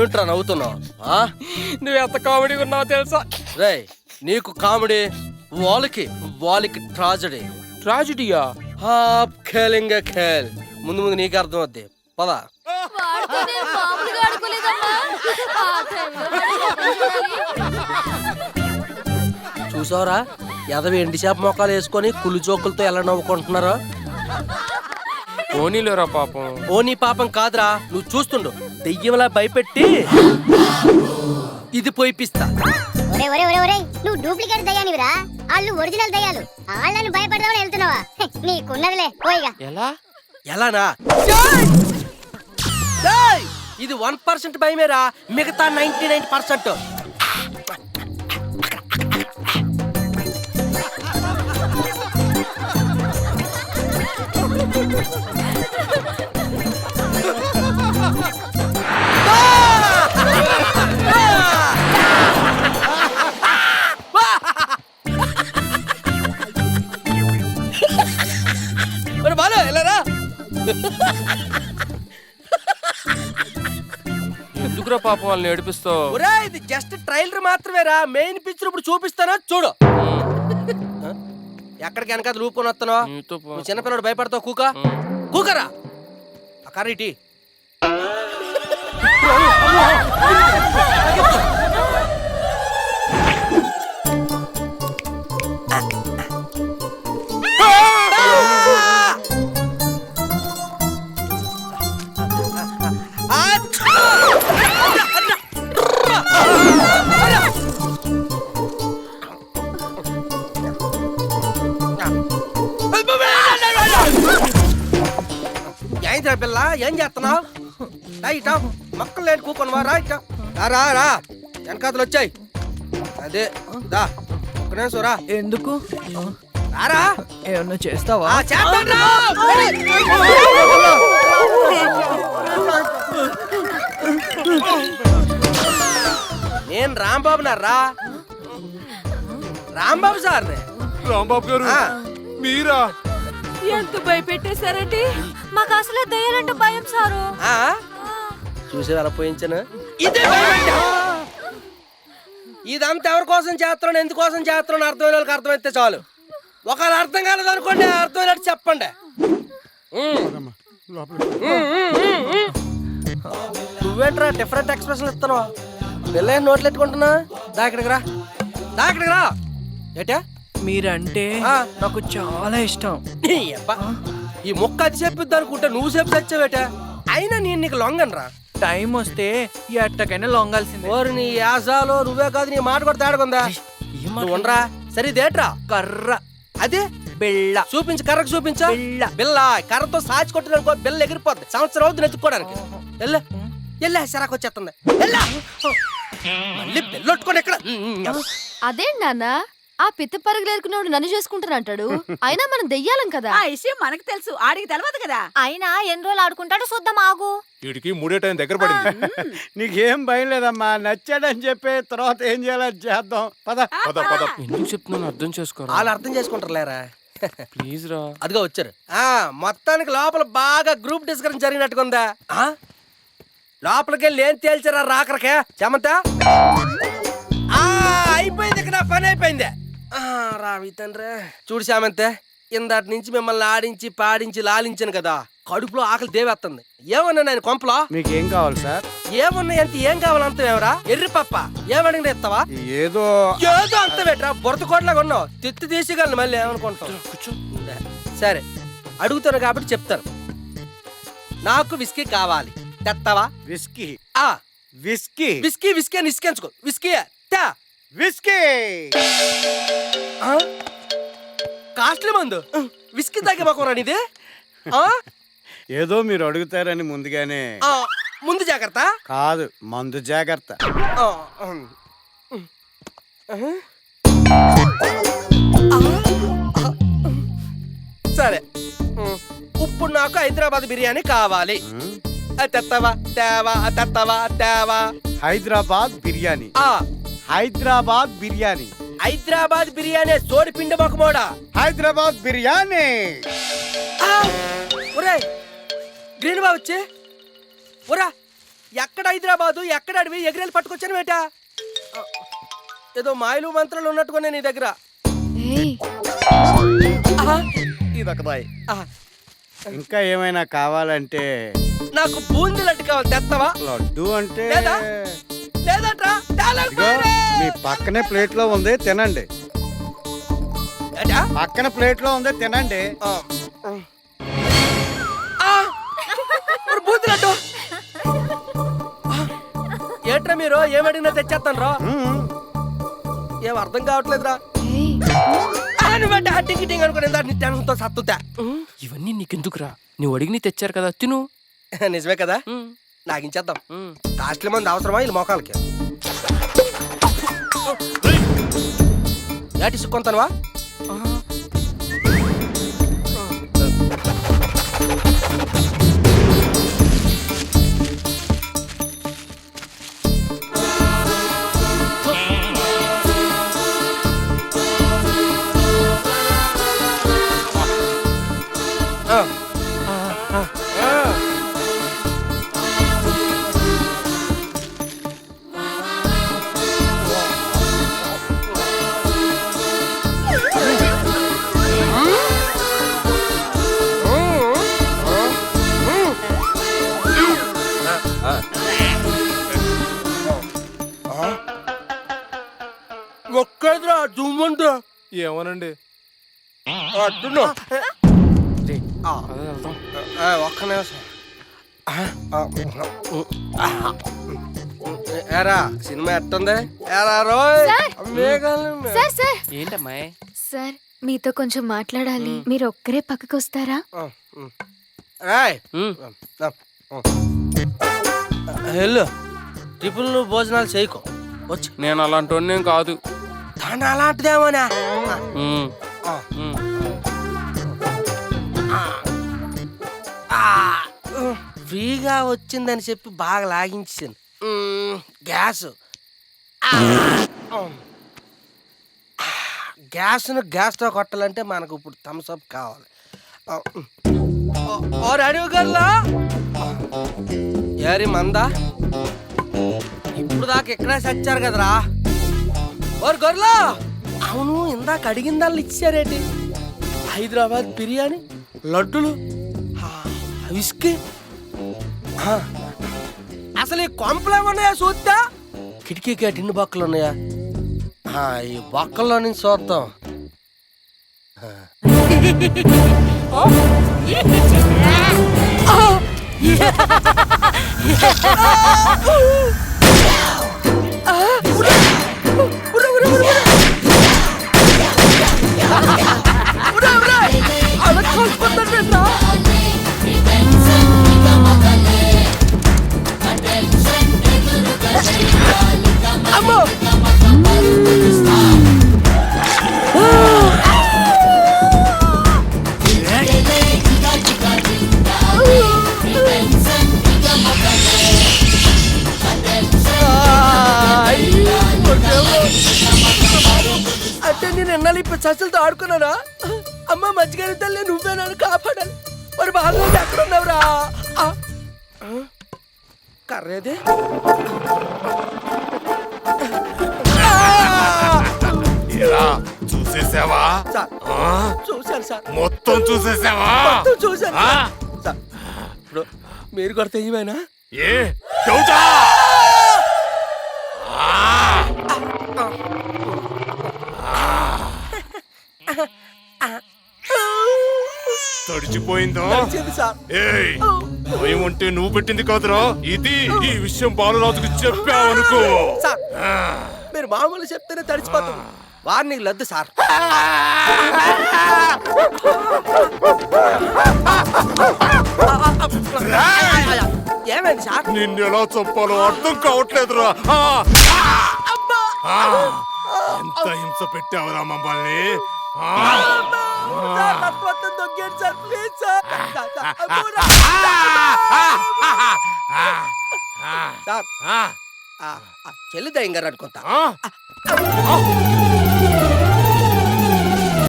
ఏమిట్రా నవ్వుతున్నావు? ఆ? నువ్వు ఎంత కామెడీ ఉన్నావో తెలుసా? రేయ్ నీకు కామెడీ వాళ్ళకి వాళ్ళకి ట్రాజడీ. ట్రాజిడీయా? హాప్ ఖేలింగ ఖేల్. ముందు ముందు నీకు అర్థం అవుద్ది పద చూసావరా? ఎదవి ఎండి చేప మొక్కలు వేసుకొని కుళ్ళు జోకులతో ఎలా నవ్వుకుంటున్నారో? పోనీలేరా పాపం. ఓ నీ పాపం కాదురా. నువ్వు చూస్తుండు. దెయ్యంలా భయపెట్టి ఇది పోయిపిస్తా. ఒరే ఒరే ఒరే ఒరే నువ్వు డూప్లికేట్ దయ్యానివిరా? వాళ్ళు ఒరిజినల్ దయ్యాలు. వాళ్ళని భయపడదామని వెళ్తున్నావా? హె, నీకున్నదిలే పోయిగా ఎలా? ఎలానా! ఇది వన్ పర్సెంట్ భయమేరా మిగతా నైన్టీ నైన్ పర్సెంట్. ఎందుకురా పాపం వాళ్ళని ఏడిపిస్తావు? ఒరే ఇది జస్ట్ ట్రైలర్ మాత్రమేరా. మెయిన్ పిక్చర్ ఇప్పుడు చూపిస్తాను. చూడు? ఎక్కడికి వెనకాల లూపుకొని వస్తున్నావు? చిన్నపిల్లడు భయపడతావు కూక? కూకరా? ఆ ఏం చేస్తున్నావు? రా ఇటా మొక్కలు లేని కూకొని రా ఇటా. రా రా వెనకాతలు వచ్చాయి. అదే దా. ఒక్క నిమిషం రా. ఎందుకు? రారా ఏమన్నా చేస్తావా? చేస్తాను. నేను రాంబాబు రా. రాంబాబు సార్ రాంబాబు గారు మీరా? ఎంత భయపెట్టేశారండి? మాకు అసలే దయ్యాలంటే భయం సారు. చూసి అలా పోయించాను? ఇదే. ఇదంతా ఎవరి కోసం చేస్తున్నాను ఎందుకోసం చేస్తున్నాను అర్థమైన వాళ్ళకి అర్థమైతే చాలు. ఒకవేళ అర్థం కాలేదు అనుకోండి అర్థమైనట్టు చెప్పండి. నువ్వేంట్రా డిఫరెంట్ ఎక్స్ప్రెషన్ ఇస్తున్నావు? పిల్ల నోట్లు ఎట్టుకుంటున్నా? దా ఇక్కడికి రా. దా ఇక్కడికి రా. ఏటా? మీరంటే. నాకు చాలా ఇష్టం. ఈ అబ్బా. ఈ మొక్క అది చెప్పిద్ది అనుకుంటే నువ్వు చెప్పి తెచ్చావేటా అయినా నేను నీకు లొంగను రా టైం వస్తే ఎట్టకైనా లొంగాల్సిందే. ఓరి నీ యాసాలో నువ్వే కాదు నీ మాట కూడా తేడకుందా ఉండరా? సరే ఇదేట్రా కర్ర. అదే? బెళ్ళ. చూపించు కర్రకు చూపించు. బిళ్ళ. బిల్ల కర్రతో సాచి కొట్టిననుకో బిల్ల ఎగిరిపోద్ది. సంవత్సరం అవుతుంది ఎత్తుక్కోవడానికి ఎల్లే. ఎల్లే సిరాకు వచ్చేస్తుంది. ఎల్లా. మళ్ళీ బిల్లొట్టుకొని ఎక్కడ అదేంటి నాన్న? ఆ పిత్త పరుగులు ఎరుకునేవాడు నన్ను చేసుకుంటానంటాడు? అయినా మనం దెయ్యాలం కదా. ఆ విషయం మనకు తెలుసు. ఆడికి తెలియదు కదా. అయినా ఎన్ని రోజులు ఆడుకుంటాడో చూద్దాం ఆగు. వీడికి మూడే టైం దగ్గర పడింది. నీకేం భయం లేదమ్మా? నచ్చాడని చెప్పి తర్వాత ఏం చేయాలో అది చేద్దాం. పద. పద పద. ఎందుకు చెప్తున్నాను అర్థం చేసుకోరా? వాళ్ళు అర్థం చేసుకుంటారు లేరా? ప్లీజ్ రా. అదిగో వచ్చారు. ఆ మొత్తానికి లోపల బాగా గ్రూప్ డిస్కషన్ జరిగినట్టుకుందా ఆ? లోపలికి వెళ్ళి ఏం తేల్చారా రాకరకే? చెమంత ఆ అయిపోయింది ఇక్కడ నా పని అయిపోయింది. రావి తండ్రి. చూడు శామంతే ఇందాటి నుంచి మిమ్మల్ని ఆడించి పాడించి లాలించాను కదా. కడుపులో ఆకలి దేవేస్తుంది ఏమన్నా నేను కొంపలో? మీకేం కావాలి సార్? ఏమున్నాయి అంత ఏం కావాలంత ఏమరా ఎర్రి పప్ప. ఏమడిగిన ఇస్తావా? ఏదో ఏదో అంత పెట్టరా బురద కోటలాగా ఉన్నావు. తిత్తి తీసిగలను మళ్ళీ ఏమనుకుంటావు? సరే. అడుగుతాను కాబట్టి చెప్తాను. నాకు విస్కీ కావాలి. తెస్తావా విస్కీ. ఆ. విస్కీ. విస్కీ విస్కీ అని ఇసుకెంచుకో విస్కీ తా. విస్కీ? కాస్ట్లీ మందు? విస్కీ తాగే మాకు ఇది? ఏదో మీరు అడుగుతారని ముందుగానే. ముందు జాగ్రత్త. కాదు మందు జాగ్రత్త. సరే. ఇప్పుడు నాకు హైదరాబాద్ బిర్యానీ కావాలి. తెస్తావా తేవా? అది తెస్తావా తేవా? హైదరాబాద్ బిర్యానీ. హైదరాబాద్ బిర్యానీ. హైదరాబాద్ బిర్యానీ సోడి పిండి మొక్కమోడా హైదరాబాద్ బిర్యానీ. ఒరే గ్రీన్ బాబు వచ్చి. ఒరా ఎక్కడ హైదరాబాదు ఎక్కడ అడివి ఎగిరేలు పట్టుకొచ్చాను బేటా ఆ, ఏదో మాయలు మంత్రాలు ఉన్నట్టుకునే నీ దగ్గర. ఇదొకదాయి. ఇంకా ఏమైనా కావాలంటే నాకు బూందీ లడ్డు కావాలి తెస్తావా లడ్డు అంటే లేదా? లేదట్రా. మీ పక్కనే ప్లేట్లో ఉంది తినండి. ఏటా? పక్కన ప్లేట్లో ఉంది తినండి! ఏట్రా మీరు? ఏమడిగినా తెచ్చేస్తాను రా. ఏం అర్థం కావట్లేదురా. ఏయ్. అనుబట్టి ఆ టింగి టింగ్ అనుకుని నీ టెన్షన్తో సత్తుతా ఇవన్నీ నీకెందుకురా? నువ్వు అడిగి తెచ్చారు కదా తిను. నిజమే కదా? ఉమ్. కాస్ట్లీ మంది అవసరమా వీళ్ళ మోకాలకి ఏటి సుక్కొంతనవా ఒక్కదిరా జుమ్మంటు ఏమోనండి. అడ్డును రేయ్, ఆ, పద వెళ్దాం. ఆ, ఒక్క నిమిషం. ఆ, ఆ, ఆ. ఏరా సినిమా ఎట్టుంది ఏరా రోయ్. సార్. మేఘాలు సార్ మీతో కొంచెం మాట్లాడాలి. మీరు ఒక్కరే పక్కకు వస్తారా వెళ్ళు టిఫిన్ నువ్వు భోజనాలు చేయకు. వచ్చి. నేను అలాంటి కాదు. దాని అలాంటిదేమోనా. ఫ్రీగా వచ్చిందని చెప్పి బాగా లాగించాను గ్యాస్. గ్యాస్ను గ్యాస్తో కొట్టాలంటే మనకు ఇప్పుడు థమ్స్అప్ కావాలి. ఓ- ఓ రెడీ గల్లా ఏరి మందా. ఇప్పుడు దాకా ఇక్కడే చచ్చారు కదరా. ఓరు గొర్రెలు అవును ఇందాక అడిగిందాళ్ళు ఇచ్చారేంటి? హైదరాబాద్ బిర్యానీ లడ్డులు విస్కీ. అసలు ఈ కొంపలు ఏమన్నాయా చూద్దా కిటికీకి ఆ టిన్ను బొక్కలు ఉన్నాయా? ఈ బొక్కల్లో నుంచి చూద్దాం. ఆ. ఆడుకున్నానా అమ్మ మజ్జిగ తల్లి నువ్వే నన్ను కాపాడాలి. మరి బాగా ఎక్కడ ఉన్నావురా? కర్రేది? చూసేసావా? సార్. మొత్తం చూసేసావా? ఇప్పుడు మీరు కూడా తెయ్యమేనా ఏ డౌటా ఆ! సార్. ఏయ్ భయం అంటే నువ్వు పెట్టింది కాదురా. ఇది ఈ విషయం బాలరాజుకు చెప్పావనుకో. మీరు మామూలు చెప్తేనే తడిచిపోతుంది వార్నింగ్ లద్దు సార్. ఏమైంది సార్? నిన్ను ఎలా చంపాలో అర్థం కావట్లేదురా! ఎంత హింస పెట్టావురా మమ్మల్ని! సార్, నాకు మొత్తం దొంగేయండి sir please sir sir, sir, sir ఆ, ఆ, చెల్లి దయ్యం గారు అనుకుంటా ఆ!